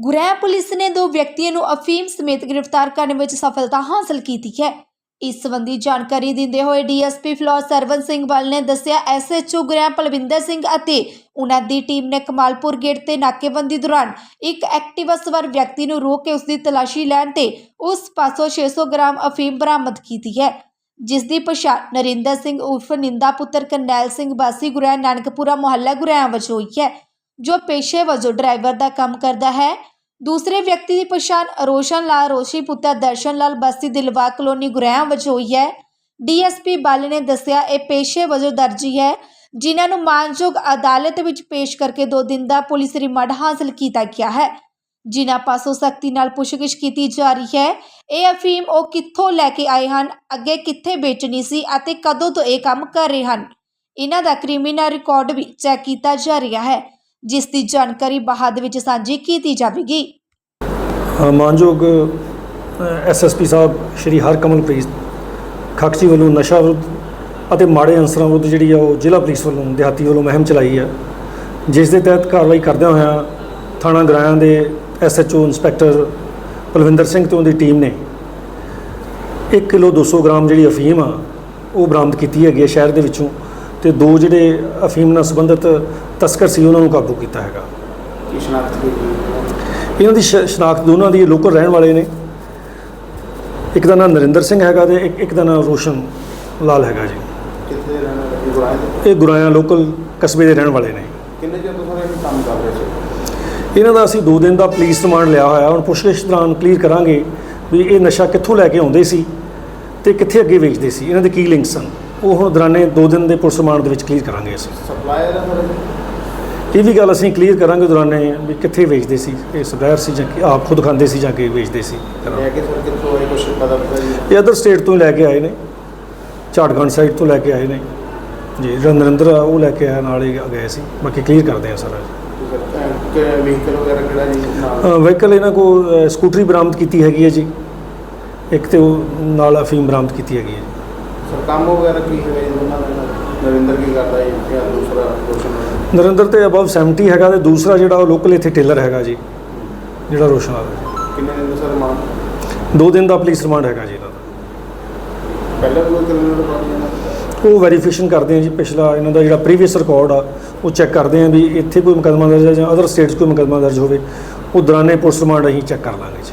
ਗੁਰੇਆ police ਨੇ ਦੋ ਵਿਅਕਤੀਆਂ ਨੂੰ ਅਫੀਮ ਸਮੇਤ ਗ੍ਰਿਫਤਾਰ ਕਰਨ ਵਿੱਚ ਸਫਲਤਾ ਹਾਸਲ ਕੀਤੀ ਹੈ। ਇਸ ਸੰਬੰਧੀ ਜਾਣਕਾਰੀ ਦਿੰਦੇ ਹੋਏ ਡੀਐਸਪੀ ਫਲੋਰ ਸਰਵਨ ਸਿੰਘ ਵੱਲ ਨੇ ਦੱਸਿਆ ਐਸਐਚਓ ਗੁਰੇਆ ਪਲਵਿੰਦਰ ਸਿੰਘ ਅਤੇ ਉਹਨਾਂ ਦੀ ਟੀਮ ਨੇ ਕਮਾਲਪੁਰ ਗੇਟ ਤੇ ਨਾਕੇਬੰਦੀ ਦੌਰਾਨ ਇੱਕ ਐਕਟਿਵਾ ਸਵਾਰ ਵਿਅਕਤੀ ਨੂੰ ਰੋਕ ਕੇ ਉਸ ਦੀ ਤਲਾਸ਼ੀ ਲੈਣ ਤੇ ਉਸ ਪਾਸੋਂ 600 ਗ੍ਰਾਮ ਅਫੀਮ ਬਰਾਮਦ ਕੀਤੀ ਹੈ। ਜਿਸ ਦੀ ਪਛਾਣ ਨਰਿੰਦਰ ਸਿੰਘ ਉਰਫ ਨਿੰਦਾ ਪੁੱਤਰ ਕਰਨੈਲ ਸਿੰਘ ਬਾਸੀ ਗੁਰੇਆ ਨਾਨਕਪੁਰਾ ਮੁਹੱਲਾ ਗੁਰੇਆ ਵਜੋਂ ਹੋਈ ਹੈ। ਜੋ ਪੇਸ਼ੇ ਵਜੋਂ ਡਰਾਈਵਰ ਦਾ ਕੰਮ ਕਰਦਾ ਹੈ। ਦੂਸਰੇ ਵਿਅਕਤੀ ਦੀ ਪਛਾਣ ਰੋਸ਼ਨ ਲਾਲ ਰੋਸ਼ੀ ਪੁੱਤਰ ਦਰਸ਼ਨ ਲਾਲ ਬਸਤੀ ਦਿਲਵਾ ਕਲੋਨੀ ਗੁਰੇਆ ਵਜੋਂ ਹੋਈ ਹੈ। ਡੀਐਸਪੀ ਬੱਲ ਨੇ ਦੱਸਿਆ, ਇਹ ਪੇਸ਼ੇ ਵਜੋਂ ਦਰਜੀ ਹੈ ਜਿਨ੍ਹਾਂ ਨੂੰ ਮਾਨਯੋਗ ਅਦਾਲਤ ਵਿੱਚ ਪੇਸ਼ ਕਰਕੇ 2 ਦਿਨ ਦਾ ਪੁਲਿਸ ਰਿਮਾਂਡ ਹਾਸਲ ਕੀਤਾ ਗਿਆ ਹੈ। ਜਿਨ੍ਹਾਂ ਪਾਸੋਂ ਸਖਤੀ ਨਾਲ ਪੁੱਛਗਿੱਛ ਕੀਤੀ ਜਾ ਰਹੀ ਹੈ। ਇਹ ਅਫੀਮ ਉਹ ਕਿੱਥੋਂ ਲੈ ਕੇ ਆਏ ਹਨ, ਅੱਗੇ ਕਿੱਥੇ ਵੇਚਣੀ ਸੀ ਅਤੇ ਕਦੋਂ ਤੋਂ ਇਹ ਕੰਮ ਕਰ ਰਹੇ ਹਨ? ਇਹਨਾਂ ਦਾ ਕ੍ਰਿਮੀਨਲ ਰਿਕਾਰਡ ਵੀ ਚੈੱਕ ਕੀਤਾ ਜਾ ਰਿਹਾ ਹੈ। ਜਿਸ ਦੀ ਜਾਣਕਾਰੀ ਬਾਅਦ ਵਿੱਚ ਸਾਂਝੀ ਕੀਤੀ ਜਾਵੇਗੀ। ਅ, ਮਾਨਯੋਗ ਐਸਐਸਪੀ ਸਾਹਿਬ ਸ਼੍ਰੀ ਹਰਕਮਲਪ੍ਰੀਤ ਖਕਚੀ ਵੱਲੋਂ ਨਸ਼ਾ ਵਿਰੁੱਧ ਅਤੇ ਮਾੜੇ ਅਨਸਰਾਂ ਵਿਰੁੱਧ ਜਿਹੜੀ ਆ ਉਹ ਜ਼ਿਲ੍ਹਾ ਪੁਲਿਸ ਵੱਲੋਂ ਦਿਹਾਤੀ ਵੱਲੋਂ ਮੁਹਿੰਮ ਚਲਾਈ ਹੈ ਜਿਸ ਦੇ ਤਹਿਤ ਕਾਰਵਾਈ ਕਰਦਿਆਂ ਹੋਇਆਂ ਥਾਣਾ ਗਰਾਇਆਂ ਦੇ ਐਸਐਚਓ ਇੰਸਪੈਕਟਰ ਪਲਵਿੰਦਰ ਸਿੰਘ ਤੇ ਉਹਦੀ ਟੀਮ ਨੇ 1 ਕਿਲੋ 200 ਗ੍ਰਾਮ ਜਿਹੜੀ ਅਫੀਮ ਆ ਉਹ ਬਰਾਮਦ ਕੀਤੀ ਹੈਗੀ ਹੈ ਸ਼ਹਿਰ ਦੇ ਵਿੱਚੋਂ। ਤੇ ਦੋ ਜਿਹੜੇ ਅਫੀਮ ਨਾਲ ਸੰਬੰਧਿਤ ਤਸਕਰ ਸੀ ਉਹਨਾਂ ਨੂੰ ਕਾਬੂ ਕੀਤਾ ਹੈਗਾ। ਕੀ ਸ਼ਨਾਖਤ ਹੋਈ? ਇਹਨਾਂ ਦੀ ਸ਼ਨਾਖਤ ਦੋਨਾਂ ਦੀ ਲੋਕਲ ਰਹਿਣ ਵਾਲੇ ਨੇ। ਇੱਕ ਦਾ ਨਾਮ ਨਰਿੰਦਰ ਸਿੰਘ ਹੈਗਾ ਤੇ ਇੱਕ ਇੱਕ ਦਾ ਨਾਮ ਰੋਸ਼ਨ ਲਾਲ ਹੈਗਾ ਜੀ। ਕਿੱਥੇ ਰਹਿਣ ਵਾਲੇ? ਗੁਰਾਏ ਦੇ? ਇਹ ਗੁਰਾਇਆ ਲੋਕਲ ਕਸਬੇ ਦੇ ਰਹਿਣ ਵਾਲੇ ਨੇ। ਕਿੰਨੇ ਚਿਰ ਤੋਂ ਸਾਰੇ ਇਹ ਕੰਮ ਕਰ ਰਹੇ ਸੀ? ਇਹਨਾਂ ਦਾ ਅਸੀਂ 2 ਦਿਨ ਦਾ ਪੁਲਿਸ ਰਿਮਾਂਡ ਲਿਆ ਹੋਇਆ ਹੁਣ ਪੁੱਛਗਿੱਛ ਦੌਰਾਨ ਕਲੀਅਰ ਕਰਾਂਗੇ ਵੀ ਇਹ ਨਸ਼ਾ ਕਿੱਥੋਂ ਲੈ ਕੇ ਆਉਂਦੇ ਸੀ ਤੇ ਕਿੱਥੇ ਅੱਗੇ ਵੇਚਦੇ ਸੀ ਇਹਨਾਂ ਦੇ ਕੀ ਲਿੰਕ ਸਨ ਉਹ ਹੁਣ ਦੌਰਾਨੇ 2 ਦਿਨ ਦੇ ਪੁਲਿਸ ਰਿਮਾਂਡ ਦੇ ਵਿੱਚ ਕਲੀਅਰ ਕਰਾਂਗੇ ਅਸੀਂ। ਸਪਲਾਇਰ ਇਹ ਵੀ ਗੱਲ ਅਸੀਂ ਕਲੀਅਰ ਕਰਾਂਗੇ ਦੌਰਾਨੇ ਵੀ ਕਿੱਥੇ ਵੇਚਦੇ ਸੀ ਇਹ ਸਪਲਾਇਰ ਸੀ ਜਾਂ ਕਿ ਆਪ ਖੁਦ ਖਾਂਦੇ ਸੀ ਜਾਂ ਕਿ ਵੇਚਦੇ ਸੀ। ਲੈ ਕੇ ਕਿੱਥੋਂ ਪਤਾ ਇਹ ਅਦਰ ਸਟੇਟ ਤੋਂ ਲੈ ਕੇ ਆਏ ਨੇ। ਝਾੜਖੰਡ ਸਾਈਡ ਤੋਂ ਲੈ ਕੇ ਆਏ ਨੇ। ਜੀ ਜਿਹੜਾ ਨਰਿੰਦਰ ਆ ਉਹ ਲੈ ਕੇ ਆਇਆ ਨਾਲ ਹੀ ਗਏ ਸੀ। ਬਾਕੀ ਕਲੀਅਰ ਕਰਦੇ ਆ ਸਾਰਾ। ਕਿ ਵਹੀਕਲ ਵਗੈਰਾ ਕਿਹੜਾ ਜੀ ਨਾਲ? ਵਹੀਕਲ ਇਹਨਾਂ ਕੋਲ ਅ, ਸਕੂਟਰੀ ਬਰਾਮਦ ਕੀਤੀ ਹੈਗੀ ਹੈ ਜੀ। ਇੱਕ ਤੇ ਉਹ ਨਾਲ ਅਫੀਮ ਬਰਾਮਦ ਕੀਤੀ ਹੈਗੀ ਹੈ ਜੀ। ਸਰ ਕੰਮ ਵਗੈਰਾ ਕੀ ਦਾ ਨਰਿੰਦਰ ਕੀ ਕਰਦਾ ਜੀ? ਜਾਂ ਦੂਸਰਾ ਰੋਸ਼ਨ ਵਾਲਾ? ਨਰਿੰਦਰ ਤੇ ਅਬਵ 70 ਹੈਗਾ ਤੇ ਦੂਸਰਾ ਜਿਹੜਾ ਉਹ ਲੋਕਲ ਇੱਥੇ ਟੇਲਰ ਹੈਗਾ ਜੀ ਜਿਹੜਾ ਰੋਸ਼ਨ ਵਾਲਾ। ਕਿੰਨੇ ਦਿਨ ਦਾ ਸਰ ਮਾਨ? ਦੋ ਦਿਨ ਦਾ ਪੁਲਿਸ ਰਿਮਾਂਡ ਹੈਗਾ ਜੀ ਇਹਨਾਂ ਦਾ। ਪਹਿਲਾਂ ਕੋਈ ਕ੍ਰਿਮੀਨਲ ਰਿਕਾਰਡ ਉਹ ਵੈਰੀਫਿਕੇਸ਼ਨ ਕਰਦੇ ਆ ਜੀ ਪਿਛਲਾ ਇਹਨਾਂ ਦਾ ਜਿਹੜਾ ਪ੍ਰੀਵੀਅਸ ਰਿਕਾਰਡ ਆ ਉਹ ਚੈੱਕ ਕਰਦੇ ਆ ਵੀ ਇੱਥੇ ਕੋਈ ਮੁਕੱਦਮਾ ਦਰਜ ਹੈ ਜਾਂ ਅਦਰ ਸਟੇਟਸ ਕੋਈ ਮੁਕੱਦਮਾ ਦਰਜ ਹੋਵੇ ਉਹ ਦੌਰਾਨੇ ਪੁਲਿਸ ਰਿਮਾਂਡ ਅਸੀਂ ਚੈੱਕ ਕਰ ਲਾਂਗੇ ਜੀ।